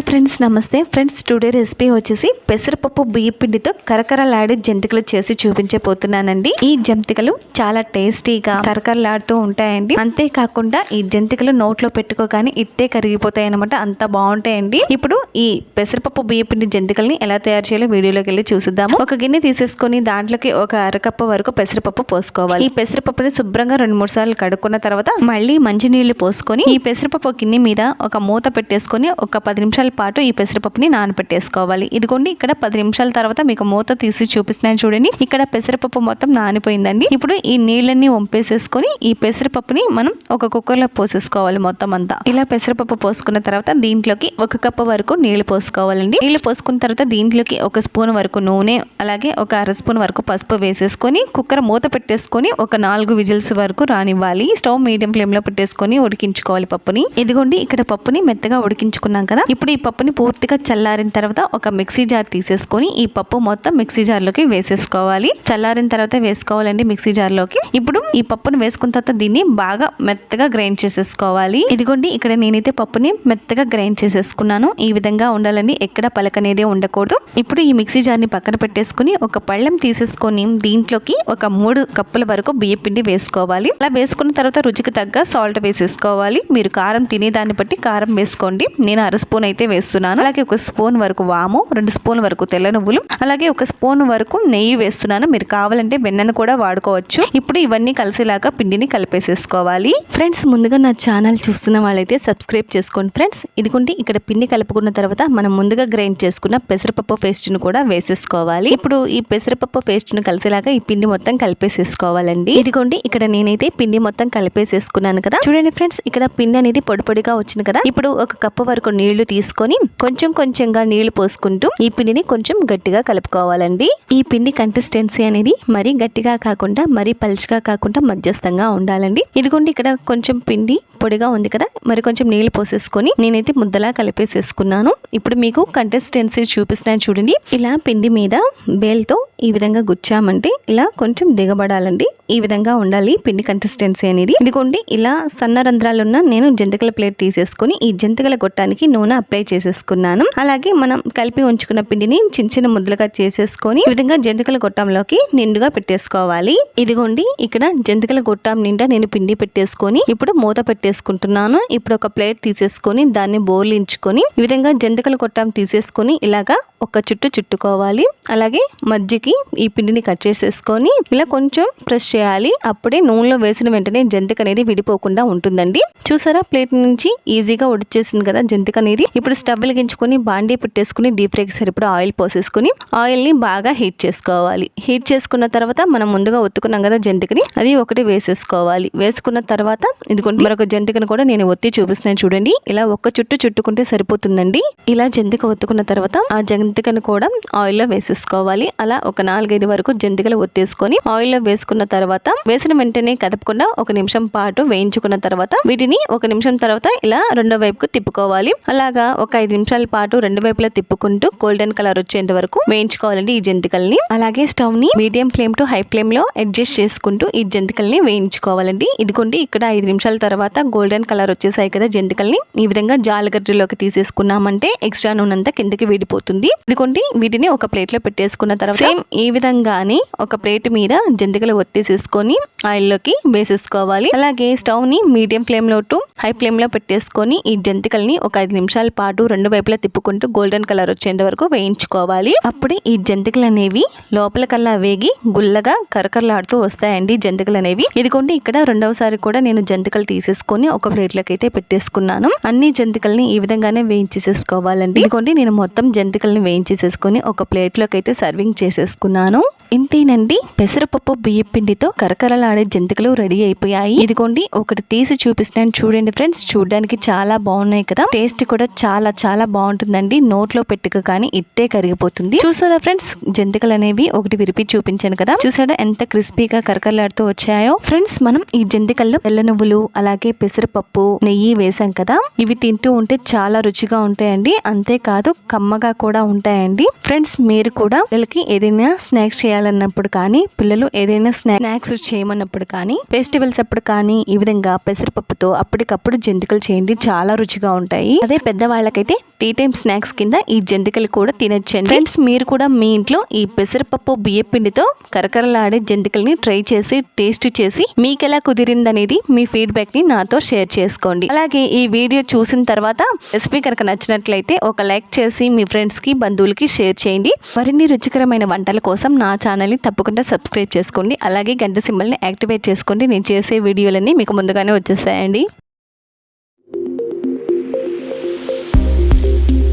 Hi friends నమస్తే. Friends today recipe వచ్చేసి పెసరపప్పు బియ్య పిండితో కరకరలాడే జంతికలు చేసి చూపించబోతున్నానండి. ఈ జంతికలు చాలా టేస్టీగా కరకరలాడుతూ ఉంటాయండి. అంతేకాకుండా ఈ జంతికలు నోట్లో పెట్టుకోగానే ఇట్టే కరిగిపోతాయి అనమాట అంత బాగుంటాయండి. ఇప్పుడు ఈ పెసరపప్పు బియ్య పిండి జంతికల్ని ఎలా తయారు చేయాలో వీడియోలోకి వెళ్ళి చూసిద్దాము. ఒక గిన్నె తీసేసుకొని దాంట్లోకి ఒక అరకప్పు వరకు పెసరపప్పు పోసుకోవాలి. ఈ పెసరపప్పుని శుభ్రంగా రెండు మూడు సార్లు కడుక్కున్న తర్వాత మళ్ళీ మంచినీళ్ళు పోసుకొని ఈ పెసరపప్పు గిన్నె మీద ఒక మూత పెట్టేసుకొని ఒక పది నిమిషాలు పాటు ఈ పెసరపప్పుని నానబెట్టేసుకోవాలి ఇదిగోండి ఇక్కడ పది నిమిషాల తర్వాత మీకు మూత తీసి చూపిస్తున్నాను చూడండి. ఇక్కడ పెసరపప్పు మొత్తం నానిపోయిందండి. ఇప్పుడు ఈ నీళ్ళన్ని వంపేసేసుకొని ఈ పెసరపప్పుని మనం ఒక కుక్కర్లో పోసేసుకోవాలి మొత్తం అంతా. ఇలా పెసరపప్పు పోసుకున్న తర్వాత దీంట్లోకి ఒక కప్పు వరకు నీళ్ళు పోసుకోవాలండి. నీళ్ళు పోసుకున్న తర్వాత దీంట్లోకి ఒక స్పూన్ వరకు నూనె అలాగే ఒక అర స్పూన్ వరకు పసుపు వేసేసుకొని కుక్కర్ మూత పెట్టేసుకొని ఒక నాలుగు విజిల్స్ వరకు రానివ్వాలి. స్టవ్ మీడియం ఫ్లేమ్లో పెట్టేసుకొని ఉడికించుకోవాలి పప్పుని. ఇదిగోండి ఇక్కడ పప్పుని మెత్తగా ఉడికించుకున్నాం కదా. ఇప్పుడు ఈ పప్పుని పూర్తిగా చల్లారిన తర్వాత ఒక మిక్సీ జార్ తీసేసుకొని ఈ పప్పు మొత్తం మిక్సీ జార్లోకి వేసేసుకోవాలి. చల్లారిన తర్వాత వేసుకోవాలండి మిక్సీ జార్లోకి. ఇప్పుడు ఈ పప్పుని వేసుకున్న తర్వాత దీన్ని బాగా మెత్తగా గ్రైండ్ చేసేసుకోవాలి. ఇదిగోండి ఇక్కడ నేనైతే పప్పుని మెత్తగా గ్రైండ్ చేసేసుకున్నాను. ఈ విధంగా ఉండాలని ఎక్కడ పలకనేదే ఉండకూడదు. ఇప్పుడు ఈ మిక్సీ జార్ని పక్కన పెట్టేసుకుని ఒక పళ్ళెం తీసేసుకొని దీంట్లోకి ఒక మూడు కప్పుల వరకు బియ్య పిండి వేసుకోవాలి. అలా వేసుకున్న తర్వాత రుచికి తగ్గ సాల్ట్ వేసేసుకోవాలి. మీరు కారం తినే దాన్ని బట్టి కారం వేసుకోండి. నేను అర స్పూన్ అయితే వేస్తున్నాను. అలాగే ఒక స్పూన్ వరకు వాము రెండు స్పూన్ వరకు తెల్ల నువ్వులు అలాగే ఒక స్పూన్ వరకు నెయ్యి వేస్తున్నాను. మీరు కావాలంటే వెన్నను కూడా వాడుకోవచ్చు. ఇప్పుడు ఇవన్నీ కలిసేలాగా పిండిని కలిపేసేసుకోవాలి. ఫ్రెండ్స్ ముందుగా నా ఛానల్ చూస్తున్న వాళ్ళైతే సబ్స్క్రైబ్ చేసుకోండి ఫ్రెండ్స్. ఇదిగోండి ఇక్కడ పిండి కలుపుకున్న తర్వాత మనం ముందుగా గ్రైండ్ చేసుకున్న పెసరపప్పు పేస్ట్ను కూడా వేసేసుకోవాలి. ఇప్పుడు ఈ పెసరపప్పు పేస్ట్ను కలిసేలాగా ఈ పిండి మొత్తం కలిపేసేసుకోవాలండి. ఇదిగోండి ఇక్కడ నేనైతే పిండి మొత్తం కలిపేసేసుకున్నాను కదా. చూడండి ఫ్రెండ్స్ ఇక్కడ పిండి అనేది పొడి పొడిగా వచ్చింది కదా. ఇప్పుడు ఒక కప్పు వరకు నీళ్ళు తీసుకొని కొంచెం కొంచెంగా నీళ్ళు పోసుకుంటూ ఈ పిండిని కొంచెం గట్టిగా కలుపుకోవాలండి. ఈ పిండి కన్సిస్టెన్సీ అనేది మరీ గట్టిగా కాకుండా మరీ పలుచగా కాకుండా మధ్యస్థంగా ఉండాలండి. ఇదిగోండి ఇక్కడ కొంచెం పిండి పొడిగా ఉంది కదా మరి కొంచెం నీళ్ళు పోసేసుకొని నేనైతే ముద్దలా కలిపేసేసుకున్నాను. ఇప్పుడు మీకు కన్సిస్టెన్సీ చూపిస్తున్నాను చూడండి. ఇలా పిండి మీద బేల్తో ఈ విధంగా గుచ్చామంటే ఇలా కొంచెం దిగబడాలండి. ఈ విధంగా ఉండాలి పిండి కన్సిస్టెన్సీ అనేది. ఇదిగోండి ఇలా సన్న రంధ్రాలున్న నేను జంతికల ప్లేట్ తీసేసుకొని ఈ జంతికల గొట్టానికి నూనె అప్లై చేసేసుకున్నాను. అలాగే మనం కలిపి ఉంచుకున్న పిండిని చిన్న చిన్న ముద్దలుగా చేసేసుకొని ఈ విధంగా జంతికల గొట్టంలోకి నిండుగా పెట్టేసుకోవాలి. ఇదిగోండి ఇక్కడ జంతికల గొట్టం నిండా నేను పిండి పెట్టేసుకొని ఇప్పుడు మూత పెట్టేసుకుంటున్నాను. ఇప్పుడు ఒక ప్లేట్ తీసేసుకొని దాన్ని బోర్లించుకొని ఈ విధంగా జంతికల గొట్టం తీసేసుకొని ఇలాగా ఒక చుట్టు చుట్టుకోవాలి. అలాగే మజ్జికి ఈ పిండిని కట్ చేసేసుకొని ఇలా కొంచెం ప్రెస్ చేయాలి. అప్పుడే నూనెలో వేసిన వెంటనే జంతిక అనేది విడిపోకుండా ఉంటుందండి. చూసారా ప్లేట్ నుంచి ఈజీగా ఉడిచేసింది కదా జంతిక అనేది. ఇప్పుడు ఇప్పుడు స్టవ్ గించుకొని బాండీ పెట్టేసుకుని డీప్ ఫ్రైకి సరిపడా ఆయిల్ పోసేసుకుని ఆయిల్ని బాగా హీట్ చేసుకోవాలి. హీట్ చేసుకున్న తర్వాత మనం ముందుగా ఒత్తుకున్నాం కదా జంతికని అది ఒకటి వేసేసుకోవాలి. వేసుకున్న తర్వాత ఇదిగోండి మరొక జంతికను కూడా నేను ఒత్తి చూపిస్తున్నాను చూడండి. ఇలా ఒక్క చుట్టు చుట్టుకుంటే సరిపోతుందండి. ఇలా జంతిక ఒత్తుకున్న తర్వాత ఆ జంతికను కూడా ఆయిల్లో వేసేసుకోవాలి. అలా ఒక నాలుగైదు వరకు జంతికలు ఒత్తేసుకొని ఆయిల్లో వేసుకున్న తర్వాత వేసిన వెంటనే కదపకుండా ఒక నిమిషం పాటు వేయించుకున్న తర్వాత వీటిని ఒక నిమిషం తర్వాత ఇలా రెండో వైపుకు తిప్పుకోవాలి. అలాగా ఒక ఐదు నిమిషాల పాటు రెండు వైపులా తిప్పుకుంటూ గోల్డెన్ కలర్ వచ్చేంత వరకు వేయించుకోవాలండి ఈ జంతికల్ని. అలాగే స్టవ్ని మీడియం ఫ్లేమ్ టు హై ఫ్లేమ్లో అడ్జస్ట్ చేసుకుంటూ ఈ జంతికల్ని వేయించుకోవాలండి. ఇదిగోండి ఇక్కడ ఐదు నిమిషాల తర్వాత గోల్డెన్ కలర్ వచ్చేసాయి కదా జంతికల్ని. ఈ విధంగా జాలగడ్డలోకి తీసేసుకున్నామంటే ఎక్స్ట్రా నూనె అంతా కిందకి విడిపోతుంది. ఇదిగోండి వీటిని ఒక ప్లేట్లో పెట్టేసుకున్న తర్వాత సేమ్ ఈ విధంగానే ఒక ప్లేట్ మీద జంతికలు ఒత్తేసేసుకొని ఆయిల్లోకి వేసేసుకోవాలి. అలాగే స్టవ్ని మీడియం ఫ్లేమ్లో టు హై ఫ్లేమ్లో పెట్టేసుకొని ఈ జంతికల్ని ఒక ఐదు నిమిషాల పాటు అటు రెండు వైపులా తిప్పుకుంటూ గోల్డెన్ కలర్ వచ్చేంత వరకు వేయించుకోవాలి. అప్పుడే ఈ జంతికలు అనేవి లోపల కల్లా వేగి గుల్లగా కరకరలాడుతూ వస్తాయండి జంతికలు అనేవి. ఇదిగోండి ఇక్కడ రెండవసారి కూడా నేను జంతికలు తీసేసుకొని ఒక ప్లేట్లోకి అయితే పెట్టేసుకున్నాను. అన్ని జంతికల్ని ఈ విధంగానే వేయించేసేసుకోవాలండి. ఇదిగోండి నేను మొత్తం జంతికల్ని వేయించేసేసుకొని ఒక ప్లేట్లోకి అయితే సర్వింగ్ చేసేసుకున్నాను. ఇంతేనండి. పెసరపప్పు బియ్య పిండితో కరకరలాడే జంతికలు రెడీ అయిపోయాయి. ఇదిగోండి ఒకటి తీసి చూపిస్తున్నాను చూడండి ఫ్రెండ్స్. చూడడానికి చాలా బాగున్నాయి కదా. టేస్ట్ కూడా చాలా చాలా బాగుంటుందండి. నోట్లో పెట్టుక కానీ ఇట్టే కరిగిపోతుంది. చూసారా ఫ్రెండ్స్? జంతికలు అనేవి ఒకటి విరిపి చూపించాను కదా. చూసారా ఎంత క్రిస్పీగా కరకరలాడుతూ వచ్చాయో? ఫ్రెండ్స్ మనం ఈ జంతికల్లో తెల్ల నువ్వులు అలాగే పెసరపప్పు నెయ్యి వేసాం కదా. ఇవి తింటూ ఉంటే చాలా రుచిగా ఉంటాయండి. అంతేకాదు కమ్మగా కూడా ఉంటాయండి. ఫ్రెండ్స్ మీరు కూడా వీళ్ళకి ఏదైనా స్నాక్స్ చేయాలి చేయాలన్నప్పుడు కానీ పిల్లలు ఏదైనా స్నాక్స్ చేయమన్నప్పుడు కానీ ఫెస్టివల్స్ అప్పుడు కానీ ఈ విధంగా పెసరపప్పుతో అప్పటికప్పుడు జంతికలు చేయండి. చాలా రుచిగా ఉంటాయి. అదే పెద్దవాళ్ళకైతే టీ టైమ్ స్నాక్స్ కింద ఈ జంతికలు కూడా తినొచ్చండి. ఫ్రెండ్స్ మీరు కూడా మీ ఇంట్లో ఈ పెసరపప్పు బియ్య పిండితో కరకరలాడే జంతికల్ని ట్రై చేసి టేస్ట్ చేసి మీకు ఎలా కుదిరిందనేది మీ ఫీడ్బ్యాక్ని నాతో షేర్ చేసుకోండి. అలాగే ఈ వీడియో చూసిన తర్వాత రెసిపీ కనుక నచ్చినట్లయితే ఒక లైక్ చేసి మీ ఫ్రెండ్స్కి బంధువులకి షేర్ చేయండి. మరిన్ని రుచికరమైన వంటల కోసం నా ఛానల్ని తప్పకుండా సబ్స్క్రైబ్ చేసుకోండి. అలాగే గంట సింబల్ని యాక్టివేట్ చేసుకోండి. నేను చేసే వీడియోలన్నీ మీకు ముందుగానే వచ్చేస్తాయండి.